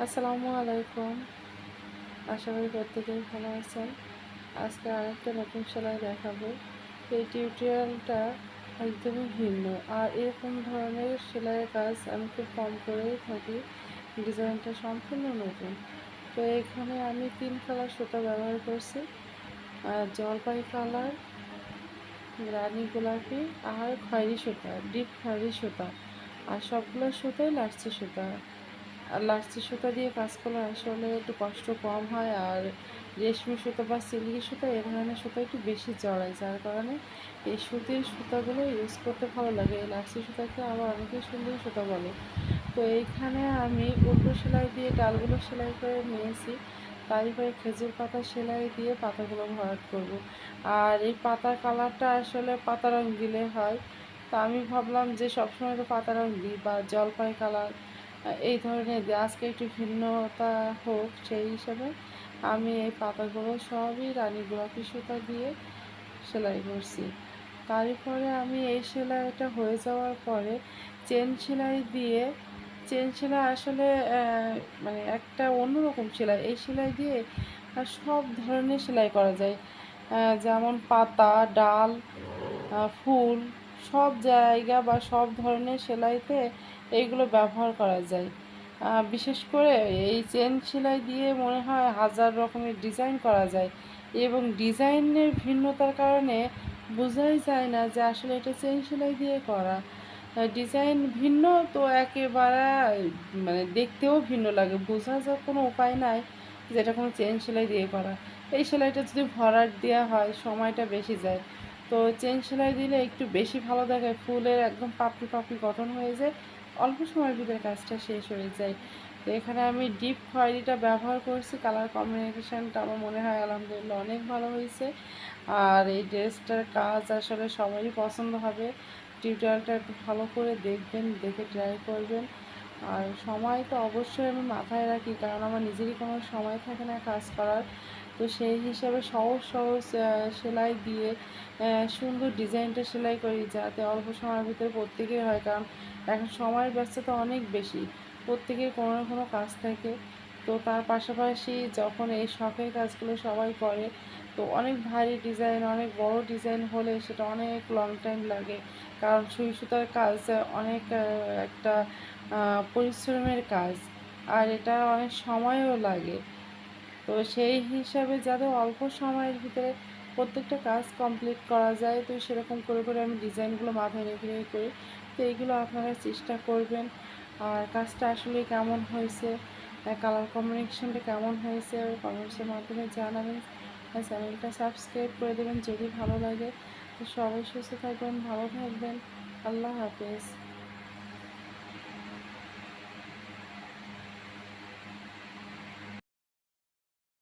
আসসালামু আলাইকুম। আশা করি প্রত্যেকেই ভালো আছেন। আজকে আরেকটা নতুন সেলাই দেখাবো। এই টিউটোরিয়ালটা একদমই ভিন্ন। আর এরকম ধরনের সেলাইয়ের কাজ আমি খুব কম করেই থাকি। ডিজাইনটা সম্পূর্ণ নতুন। তো এখানে আমি তিন কালার সুতা ব্যবহার করছি। আর জলপাই কালার, রানী গোলাপি আর খয়েরি সুতা, ডিপ খয়েরি সুতা। আর সবগুলো সুতাই লাচ্ছি সুতা। আর লাচ্ছি সুতা দিয়ে কাজ করলে আসলে একটু কষ্ট কম হয় আর রেশমি সুতো বা সিল্কি সুতো এ ধরনের সুতো একটু বেশি জড়ায় যার কারণে এই সুতির সুতাগুলো ইউজ করতে ভালো লাগে। এই লাচ্ছি সুতাকে আবার অনেকে সুন্দর সুতা বলে। তো এইখানে আমি উল্টো সেলাই দিয়ে ডালগুলো সেলাই করে নিয়েছি। তাই তারপরে খেজুর পাতা সেলাই দিয়ে পাতাগুলো ভরাট করব। আর এই পাতার কালারটা আসলে পাতা রং দিলে হয়। তো আমি ভাবলাম যে সবসময় তো পাতা রং দিই বা জলপাই কালার এই ধরনের আজকে একটু ভিন্নতা হোক, সেই হিসাবে আমি এই পাতাগুলো সবই রানী গোলাপি সুতা দিয়ে সেলাই করছি। তারপরে আমি এই সেলাইটা হয়ে যাওয়ার পরে চেন সেলাই দিয়ে, চেন সেলাই আসলে মানে একটা অন্যরকম সেলাই। এই সেলাই দিয়ে সব ধরনের সেলাই করা যায়। যেমন পাতা, ডাল ফুল সব জায়গা বা সব ধরনের সেলাইতে এইগুলো ব্যবহার করা যায়। বিশেষ করে এই চেন সেলাই দিয়ে মনে হয় হাজার রকমের ডিজাইন করা যায় এবং ডিজাইনের ভিন্নতার কারণে বোঝাই যায় না যে আসলে এটা চেন সেলাই দিয়ে করা। ডিজাইন ভিন্ন তো একেবারে মানে দেখতেও ভিন্ন লাগে। বোঝা যাওয়ার কোনো উপায় নাই যে এটা কোনো চেন সেলাই দিয়ে করা। এই সেলাইটা যদি ভরাট দেওয়া হয়, সময়টা বেশি যায়। তো চেন সেলাই দিলে একটু বেশি ভালো দেখায়। ফুলের একদম পাপড়ি পাপড়ি গঠন হয়ে যায়। অল্প সময়ের ভিতরে কাজটা শেষ হয়ে যায়। তো এখানে আমি ডিপ খয়েরিটা ব্যবহার করছি। কালার কম্বিনেশনটা আমার মনে হয় আলহামদুলিল্লাহ অনেক ভালো হয়েছে। আর এই ড্রেসটার কাজ আসলে সবারই পছন্দ হবে। টিউটোরিয়ালটা একটু ভালো করে দেখবেন, দেখে ট্রাই করবেন। আর সময় তো অবশ্যই আমি মাথায় রাখি, কারণ আমার নিজেরই কোনো সময় থাকে না কাজ করার। তো সেই হিসাবে সহজ সহজ সেলাই দিয়ে সুন্দর ডিজাইনটা সেলাই করি যাতে অল্প সময়ের ভিতরে প্রত্যেকের হয়, কারণ এখন সময়ের ব্যস্ততা অনেক বেশি, প্রত্যেকের কোনো না কোনো কাজ থাকে। তো তার পাশাপাশি যখন এই শখের কাজগুলো সবাই করে তো অনেক ভারী ডিজাইন অনেক বড় ডিজাইন হলে সেটা অনেক লং টাইম লাগে। কারণ সুই সুতার কাজ অনেক একটা পরিশ্রমের কাজ। আর এটা অনেক সময়ও লাগে। তো সেই হিসাবে যাতে অল্প সময়ের ভিতরে প্রত্যেকটা কাজ কমপ্লিট করা যায়, তো সেরকম করে করে আমি ডিজাইনগুলো মাথায় রেখে রেখে করি। তো এইগুলো আপনারা চেষ্টা করবেন। আর কাজটা আসলে কেমন হয়েছে কালার কম্বিনেশনটা কেমন হয়েছে, কমেন্টসের মাধ্যমে জানাবেন। চ্যানেলটা সাবস্ক্রাইব করে দেবেন যদি ভালো লাগে। সবাই সুস্থ থাকবেন ভালো থাকবেন। আল্লাহ হাফেজ।